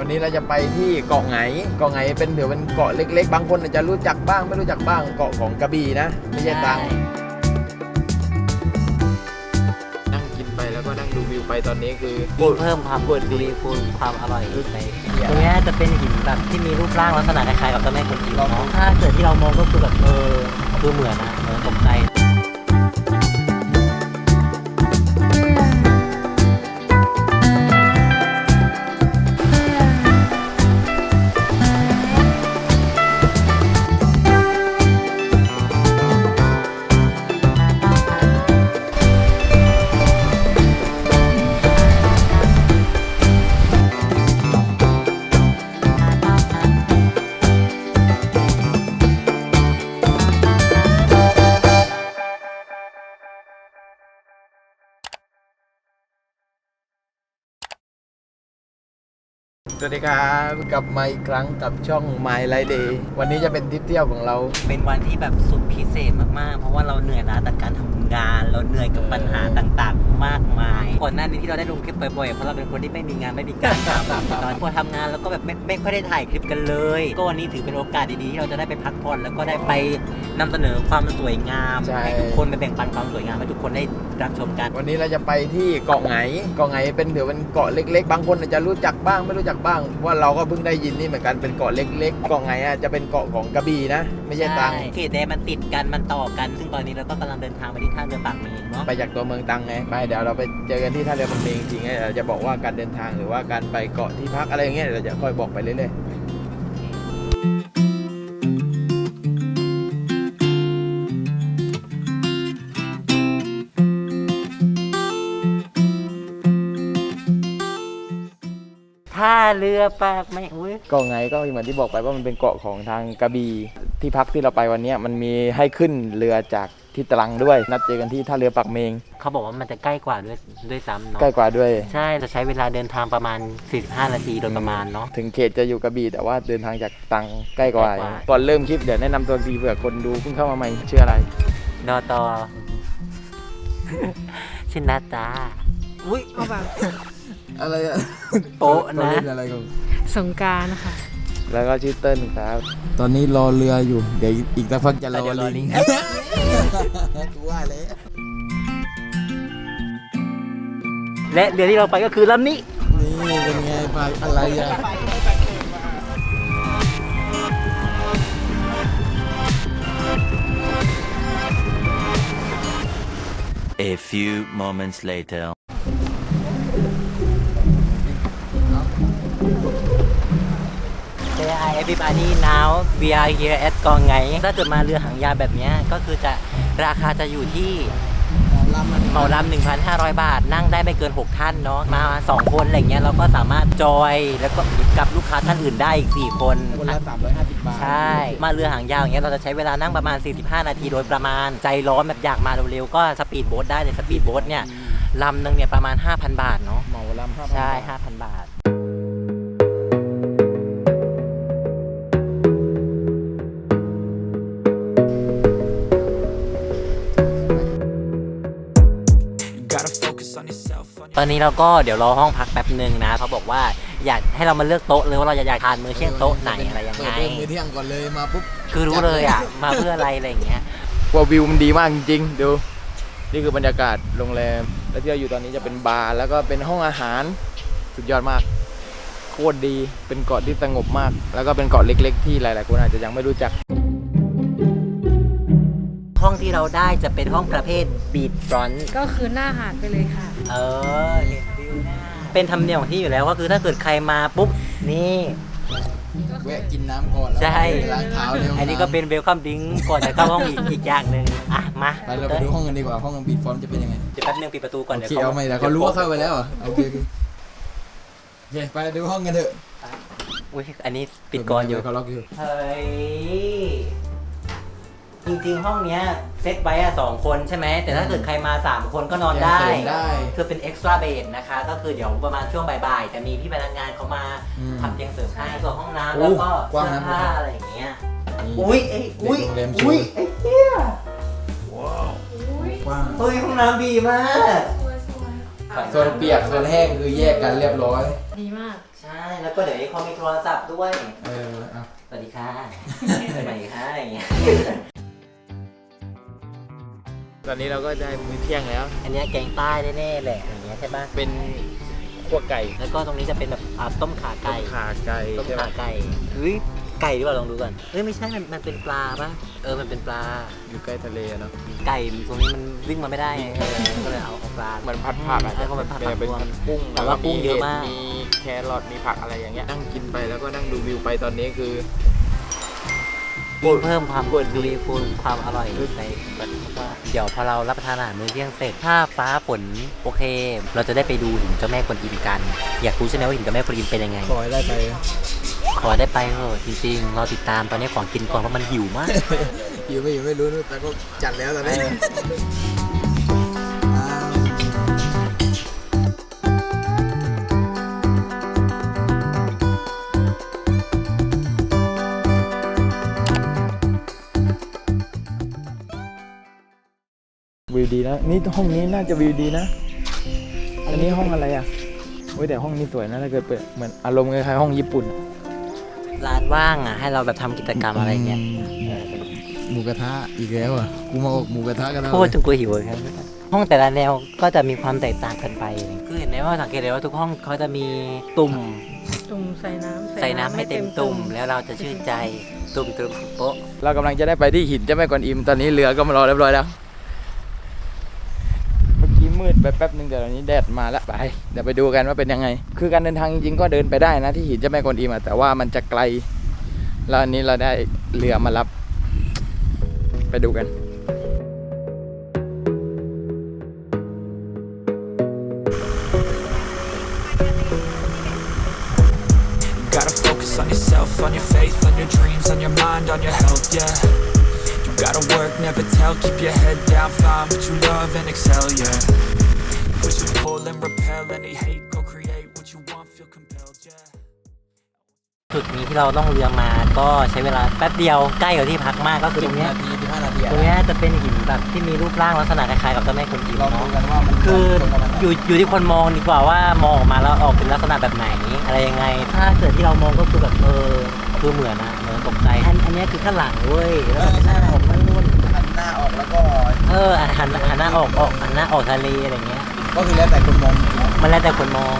วันนี้เราจะไปที่เกาะไหงเกาะไหงเป็นถือเป็นเกาะเล็ก ๆ บางคนอาจจะรู้จักบ้างไม่รู้จักบ้างเกาะของกระบี่นะไม่ใช่ตังนั่งกินไปแล้วก็นั่งดูวิวไปตอนนี้คือยิ่งเพิ่มความเปิดดีดีคูณความอร่อยไปตรงเนี้ยจะเป็นหินแบบที่มีรูปร่างลักษณะคล้ายๆกับเจ้าแม่กวนอิมเนาะถ้าเกิดที่เรามองก็คือแบบเออคือเหมือนนะเออตกใจ สวัสดีครับกลับมาอีกครั้งกับช่อง My Life Day วันนี้จะเป็นทริปเที่ยวของเรา เป็นวันที่แบบสุดพิเศษมากๆ เพราะว่าเราเหนื่อยล้าจากการทำงาน เราเหนื่อยกับปัญหาต่างๆ มากมาย ก่อนหน้านี้ที่เราได้ลงคลิปบ่อยๆ เพราะเราเป็นคนที่ไม่มีงานไม่มีการทำตอนพอทำงานแล้วก็แบบไม่ไม่ค่อยได้ถ่ายคลิปกันเลย ก็วันนี้ถือเป็นโอกาสดีๆที่เราจะได้ไปพักผ่อนแล้วก็ได้ไปนำเสนอความสวยงามใช่ให้ทุกคนไปแบ่งปันความสวยงามให้ทุกคนได้รับชมกัน วันนี้เราจะไปที่เกาะไหงเกาะไหงเป็นถือเป็นเกาะเล็ก ๆ บางคนอาจจะรู้จักบ้างไม่รู้จักบ้างว่าเราก็เพิ่งได้ยินนี่เหมือนกันเป็นเกาะเล็กๆเกาะไหงอะจะเป็นเกาะของกระบี่นะ ไม่ใช่ตังเขตแดนมันติดกันมันต่อกัน ซึ่งตอนนี้เราก็กำลังเดินทางไปที่ท่าเรือปากเมงเนาะไปจากตัวเมืองตังไงไปเดี๋ยวเราไปเจอกันที่ท่าเรือบางเมงจริงๆเราจะบอกว่าการเดินทางหรือว่าการไปเกาะที่พักอะไรอย่างเงี้ยเราจะค่อยบอกไปเรื่อยๆ เรือปากเมงอุ้ยก็ไงก็เหมือนที่บอกไปว่ามันเป็นเกาะของทางกระบี่ที่พักที่เราไปวันเนี้ยมันมีให้ขึ้นเรือจากที่ตรังด้วย นัดเจอกันที่ท่าเรือปักเมง เขาบอกว่ามันจะใกล้กว่าด้วยด้วยซ้ำเนาะใกล้กว่าด้วย ใช่จะใช้เวลาเดินทางประมาณ 45 นาทีโดยประมาณเนาะ ถึงเขตจะอยู่กระบี่แต่ว่าเดินทางจากตรังใกล้กว่าใกล้กว่า ก่อนเริ่มคลิปเดี๋ยวแนะนำตัวทีเผื่อคนดูเพิ่งเข้ามาใหม่ชื่ออะไร นอตอ ชินนาตาอุ้ยเอาแบบ อะไรอะโป๊ะนะอะไรกันสงกรารนะคะ แล้วก็ชื่อเติ้ลครับ ตอนนี้รอเรืออยู่ เดี๋ยวอีกสักพักจะรอเดี๋ยวรอลิลิง งก์กูว่าเลยและเรือที่เราไปก็คือลำนี้ นี่เป็นไงไปอะไรอะ A few moments later. Everybody now we are here at กองไง ถ้าเกิดมาเรือหางยาวแบบเนี้ยก็คือจะราคาจะอยู่ที่เหมาลำ1,500 บาท นั่งได้ไม่เกิน 6 ท่านเนาะ มา 2 คนอะไรเงี้ยเราก็สามารถจอย แล้วก็กับลูกค้าท่านอื่นได้อีก 4 คน คนละ 350 บาท ใช่ มาเรือหางยาวอย่างเงี้ยเราจะใช้เวลานั่งประมาณ 45 นาทีโดยประมาณ ใจร้อนแบบอยากมาเร็วๆ ก็สปีดโบ๊ทได้เลยสปีดโบ๊ทเนี่ยลำหนึงเนี่ยประมาณ 5,000 บาทเนาะ เหมาลำ5,000 ใช่บาท5,000 บาท ตอนนี้เราก็เดี๋ยวรอห้องพักแป๊บหนึ่งนะเขาบอกว่าอยากให้เรามาเลือกโต๊ะเลยว่าเราจะอยากทานมื้อเที่ยงโต๊ะไหนอะไรยังไงเปิดเริ่มมื้อเที่ยงก่อนเลยมาปุ๊บคือรู้เลยอะมาเพื่ออะไรอะไรอย่างเงี้ยว่าวิวมันดีมากจริงๆดูนี่คือบรรยากาศโรงแรม แล้วที่เราอยู่ตอนนี้จะเป็นบาร์แล้วก็เป็นห้องอาหารสุดยอดมากโคตรดีเป็นเกาะที่สงบมาก แล้วก็เป็นเกาะเล็ก ๆ ที่หลายๆคนอาจจะยังไม่รู้จัก ห้องที่เราได้จะเป็นห้องประเภทบีทฟรอนต์ก็คือหน้าหาดไปเลยค่ะ เออเห็นวิวหน้าเป็นธรรมเนียมของที่อยู่แล้วก็คือถ้าเกิดใครมาปุ๊บนี่ แวะกินน้ำก่อนแล้วใช่ ไปล้างเท้าเร็วอันนี้ก็เป็นเวลคัมดิ้งก่อนจะเข้าห้องอีกอีกอย่างหนึ่งอะมาไปเราไปดูห้องกันดีกว่าห้องบีทฟอร์มจะเป็นยังไงเดี๋ยวแป๊บนึงปิดประตูก่อนโอเดี๋ยวเคเอาไหมแต่เขารู้ว่าเข้าไปแล้วเหรอโอเคโอเคโอเคไปดูห้องกันเถอะอุ้ยอันนี้ปิดก่อนอยู่เขาล็อกอยู่ เฮ้ย จริงๆ ห้องเนี้ยเซตไว้อะสองคนใช่ไหม แต่ถ้าเกิดใครมา 3 คนก็นอนได้ ยังเสริมได้คือเป็น extra bed นะคะ ก็คือเดี๋ยวประมาณช่วงบ่ายๆ จะมีพี่พนักงานเขามาอืมทำเตียงเสริมให้ส่วนห้องน้ำโอ้แล้วก็กว้างเสื้อนะ ผ้าอะไรอย่างเงี้ย นี่ อุ้ยเอ้ยอุ้ยเด็กโรงแรมอุ้ยชิลไอ้เหี้ยกว้างเฮ้ยห้องน้ำดีมากโซนเปียกโซนแห้งคือแยกกันเรียบร้อย ดีมาก ใช่ แล้วแล้วก็เดี๋ยวนี้เขามีโทรศัพท์ด้วย เออเอาสวัสดีค่ะ สวัสดีค่ะอย่างเงี้ย ตอนนี้เราก็ได้มื้อเที่ยงแล้ว อันเนี้ยแกงใต้แน่ๆแหละอย่างเงี้ยใช่ปะเป็นขั่วไก่แล้วก็ตรงนี้จะเป็นแบบอ่าต้มขาต้ไก่ มขาไก่ต้มใช่ขาปะไก่เฮ้ยไก่หรือเปล่าลองดูก่อนเฮ้ยไม่ใช่มันมันเป็นปลาปะเออมันเป็นปลา อยู่ใกล้ทะเลอะเนาะไก่ตรงนี้มันวิ่งมาไม่ได้ไงเออก็เลยเอาเอาปลา เหมือนผัดผักอะใช่เขาเป็นผัดผักเป็นรวมกุ้งแต่ว่ากุ้งเยอะมาก มีแครอทมีผักอะไรอย่างเงี้ยนั่งกินไปแล้วก็นั่งดูวิวไปตอนนี้คือ ยิ่งเพิ่มความกดดีดูคูณความอร่อยในแบบว่าเดี๋ยวพอเรารับประทานอาหารมื้อเที่ยงเสร็จถ้าฟ้าฝนโอเค เราจะได้ไปดูหินเจ้าแม่กวนอิมกัน อยากรู้ใช่ไหมว่าหินเจ้าแม่กวนอิมเป็นยังไง ขอให้ได้ไป ขอได้ไปเถอะจริงๆรอติดตามตอนนี้ของกินก่อนเพราะมันหิวมาก อยู่ไม่อยู่ไม่รู้นู่นแต่ก็จัดแล้วตอนนี้ วิวดีนะ นี่ห้องนี้น่าจะวิวดีนะ อันนี้ห้องอะไรอะเว้ยแต่ห้องนี้สวยนะถ้าเกิดเปิดเหมือนอารมณ์คล้ายๆห้องญี่ปุ่นร้านว่างอะ ให้เราแบบทำกิจกรรมอะไรเงี้ยหมูกระทะอีกแล้วอะ กูมาออกหมูกระทะกันแล้วพูดจนกูหิวเลยครับห้องแต่ละแนวก็จะมีความแตกต่างกันไป คือเห็นได้ว่าสังเกตเลยว่าทุกห้องเขาจะมีตุ่มตุ่มใส่น้ำใส่น้ำให้เต็มตุ่ม แล้วเราจะชื่นใจตุ่มตุ่มโป๊ะ เรากำลังจะได้ไปที่หินเจ้าแม่กวนอิมตอนนี้เรือก็มารอเรียบร้อยแล้วเมืดไปแป๊บนึงแต่ตอนนี้แดดมาแล้วไปเดี๋ยวไปดูกันว่าเป็นยังไง คือการเดินทางจริงๆก็เดินไปได้นะที่หินเจ้าแม่กวนอิมแต่ว่ามันจะไกล แล้วอันนี้เราได้เรือมารับ ไปดูกันอ on yourself, on your faith, on your dreams, on your mind, on your health, yeah. You gotta work, never tell, keep your head down, find what you love and excel, yeah. Push and pull and repel any hate, go create what you want, feel compelled, yeah. จุดนี้ที่เราต้องเรือมาก็ใช้เวลาแป๊บเดียวใกล้กับที่พักมากก็คือตรงเนี้ย นาทีสิบห้านาทีตรงเนี้ยจะเป็นหินแบบที่มีรูปร่างลักษณะคล้ายๆกับเจ้าแม่กวนอิมลองดูเนาะกันว่ามันคือตรงกันไหมอยู่อยู่ที่คนมองดีกว่าว่ามองออกมาแล้วออกเป็นลักษณะแบบไหนอะไรยังไง ถ้าเกิดที่เรามองก็คือแบบเออ คือเหมือนนะเหมือนตกใจอันอันเนี้ยคือข้างหลังเว้ยแล้วหันหน้าออกไม่นู่นหันหน้าออกแล้วก็ เออหันหันหน้าออกออกหันหน้าออกทะเลอะไรเงี้ย ก็คือแล้วแต่คนมองจริงมันแล้วแต่คนมอง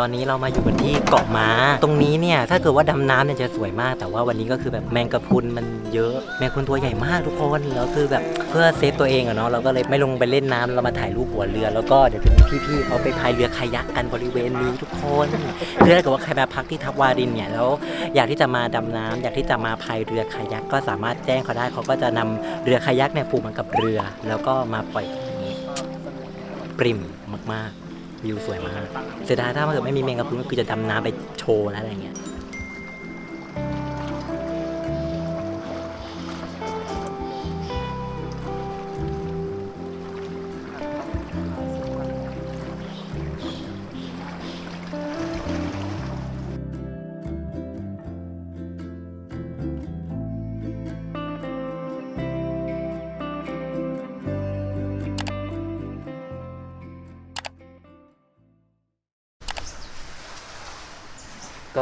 ตอนนี้เรามาอยู่กันที่เกาะม้า ตรงนี้เนี่ยถ้าเกิดว่าดำน้ำเนี่ยจะสวยมาก แต่ว่าวันนี้ก็คือแบบแมงกะพรุนมันเยอะ แมงกะพรุนตัวใหญ่มากทุกคน แล้วคือแบบเพื่อเซฟตัวเองอะเนาะเราก็เลยไม่ลงไปเล่นน้ำเรามาถ่ายรูปหัวเรือ แล้วก็เดี๋ยวจะมีพี่ๆเขาไปพายเรือคายักกันบริเวณนี้ทุกคนคือถ้าเกิดว่าใครมาพักที่ทับวารินเนี่ยแล้วอยากที่จะมาดำน้ำอยากที่จะมาพายเรือคายักก็สามารถแจ้งเขาได้เขาก็จะนำเรือคายักเนี่ยผูกมันกับเรือ แล้วก็มาปล่อยตรงนี้ปริมมากๆ วิวสวยมากเสียดายถ้าเกิดไม่มีเมงกะพรุนก็คือจะดำน้ำไปโชว์แล้วอะไรเงี้ย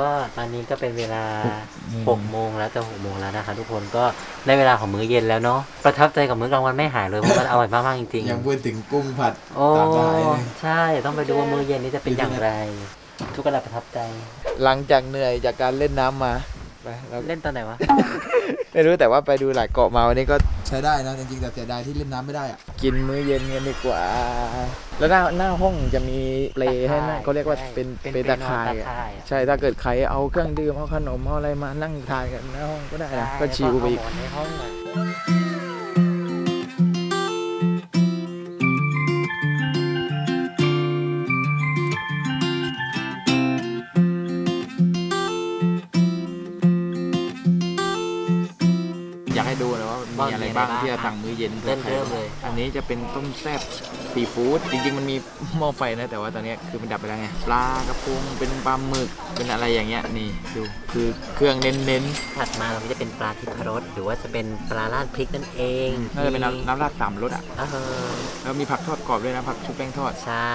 ก็ตอนนี้ก็เป็นเวลา6โมงแล้วจะ6โมงแล้วนะคะทุกคนก็ได้เวลาของมื้อเย็นแล้วเนาะประทับใจกับมื้อกลางวันไม่หายเลยเพราะมันอร่อยมากๆจริงยังพูดถึงกุ้งผัดๆโอ้ตามสายเลยใช่ต้องไปดูว่ามื้อเย็นนี้จะเป็นอย่างไร ทุกคนประทับใจ หลังจากเหนื่อยจากการเล่นน้ำมา ไปเราเล่นตอนไหนวะ ไม่รู้แต่ว่าไปดูหลายเกาะมาวันนี้ก็ใช้ได้นะจริงๆแต่เสียดายที่เล่นน้ำไม่ได้อะกินมื้อเย็นกันดีกว่า แล้วหน้าหน้าห้องจะมีเปลให้นั่งเขาเรียกว่าเป็นเป็นเป็นตะข่ายเป็นนอนอะตะข่ายอะ ใช่ถ้าเกิดใครเอาเครื่องดื่มเอาขนมเอาอะไรมานั่งทานกันหน้าห้องก็ได้นะก็ชิลไปอีกแล้วก็เอาหมอนในห้องอะอย บ้างที่จะสั่งมื้อเย็นเริ่มเริ่มเลยอันนี้จะเป็นต้มแซ่บซีฟู้ดจริง ๆ มันมีหม้อไฟนะแต่ว่าตอนนี้คือมันดับไปแล้วไงปลากระพงเป็นปลาหมึกเป็นอะไรอย่างเงี้ยนี่ดูคือเครื่องเน้นถัดมาเราก็จะเป็นปลาทิพรสหรือว่าจะเป็นปลาราดพริกนั่นเองๆน่าจะเป็นน้ำน้ำราดสามรสอะเออแล้วมีผักทอดกรอบด้วยนะผักชุบแป้งทอด ใช่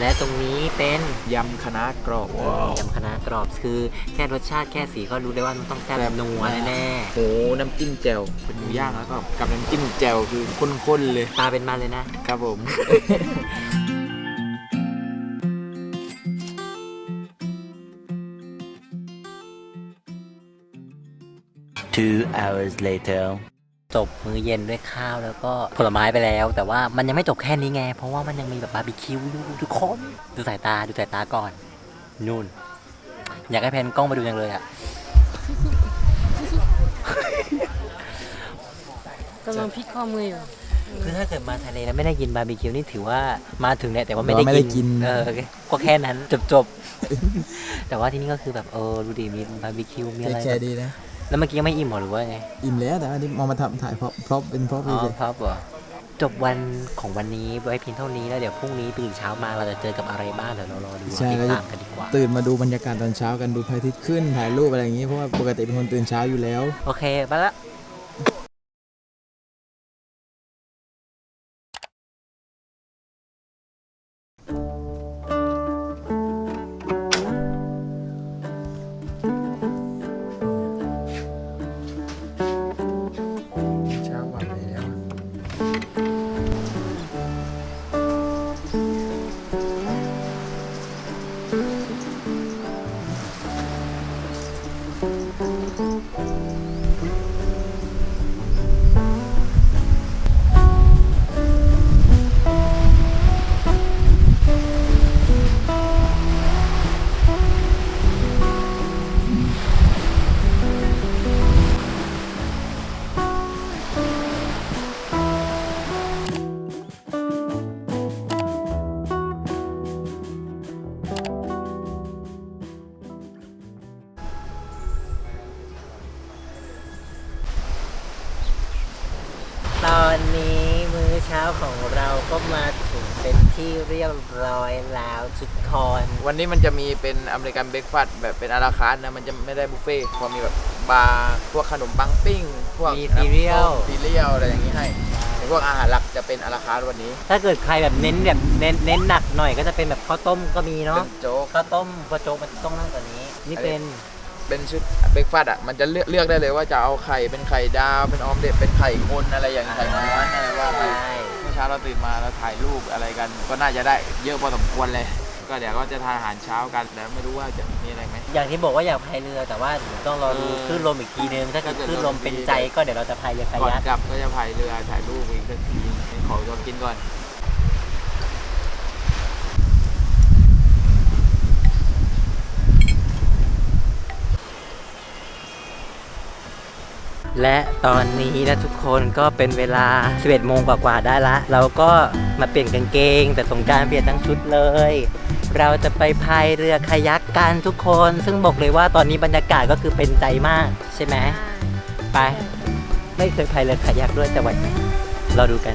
และตรงนี้เป็นยำคณะกรอบยำคณะกรอบคือ แค่รสชาติแค่สีก็รู้ได้ว่ามันต้องแซ่บนัวแน่หมูน้ำจิ้มแจ่วเป็นหมูย่างแล้วก็กับน้ำจิ้มแจ่วคือข้นๆเลยๆตาเป็นมาเลยนะครับผม Two hours later. จบมื้อเย็นด้วยข้าวแล้วก็ผลไม้ไปแล้ว แต่ว่ามันยังไม่จบแค่นี้ไง เพราะว่ามันยังมีแบบบาร์บีคิวอยู่ทุกคน ดูสายตาดูสายตาก่อนนู่น อยากให้แพนกล้องมาดูจังเลยอะกำลังพลิกข้อมืออยู่คือถ้าเกิดมาทะเลแล้วไม่ได้กินบาร์บีคิวนี่ถือว่ามาถึงเนี่ยแต่ว่าไม่แต่ว่าไม่ได้ได้กิกิน นเออก็แค่นั้นจบจบๆ แต่ว่าที่นี่ก็คือแบบเออดูดิมีบาร์บีคิวมีอะไรแค่ดีนะ แล้วเมื่อกี้ยังไม่อิ่มเหรอหรือว่าไงอิ่มแล้วแต่อันนี้มองมาทำถ่ายพร็อพพร็อพเป็นพร็อพอ๋อเลยครับเหรอจบวันของวันนี้ไว้เพียงเท่านี้แล้วเดี๋ยวพรุ่งนี้ตื่นเช้ามาเราจะเจอกับอะไรบ้างเดี๋ยวเรารอดูใช่ติดแล้วตามกันดีกว่า ตื่นมาดูบรรยากาศตอนเช้ากันดูพระอาทิตย์ขึ้นถ่ายรูปอะไรอย่างงี้เพราะว่าปกติเป็นคนตื่นเช้าอยู่แล้ว โอเคไปละ ที่เรียบร้อยแล้วทุกคน วันนี้มันจะมีเป็นอเมริกันเบรกฟาสต์แบบเป็นอาราคาร์ทนะ มันจะไม่ได้บุฟเฟ่ต์พอมีแบบบาร์พวกขนมปังปิ้ง พวกมีซีเรียล ซีเรียลอะไรอย่างนี้ให้แต่พวกอาหารหลักจะเป็นอาราคาร์ทวันนี้ถ้าเกิดใครแบบเน้นแบบเน้นเน้นหนักหน่อยก็จะเป็นแบบข้าวต้มก็มีเป็เนาะนโจ๊ก ข้าวต้มข้าวโจ๊กมันต้องนั่งกว่านี้ นี่เป็น เป็นชุดเบรกฟาสต์อะ มันจะเลือกเลือกได้เลยว่าจะเอาไข่เป็นไข่ดาว เป็นออมเด็ดเป็นไข่คนอะไรอย่างไข่ม้วนอะไรว่าไป ใช่เมื่อเช้าเราตื่นมาเราถ่ายรูปอะไรกัน ก็น่าจะได้เยอะพอสมควรเลย ก็เดี๋ยวก็จะทานอาหารเช้ากันแล้วไม่รู้ว่าจะมีอะไรไหม อย่างที่บอกว่าอยากพายเรือแต่ว่าต้องรอดูเออคลื่นลมอีกทีนึงถ้าเกิดถ้าเกิดคลื่นลมเป็นใจก็เดี๋ยวเราจะพายเรือคาก่อนยักกลับก็จะพายเรือถ่ายรูปอีกสักทีขอตัวกินก่อน และตอนนี้นะทุกคนก็เป็นเวลา 11โมงกว่าๆได้ละ เราก็มาเปลี่ยนกางเกง แต่สงกรารเปลี่ยนทั้งชุดเลย เราจะไปพายเรือคายักกันทุกคน ซึ่งบอกเลยว่าตอนนี้บรรยากาศก็คือเป็นใจมากใช่ไหมไป ไม่เคยพายเรือคายักด้วยแต่วันนี้เราดูกัน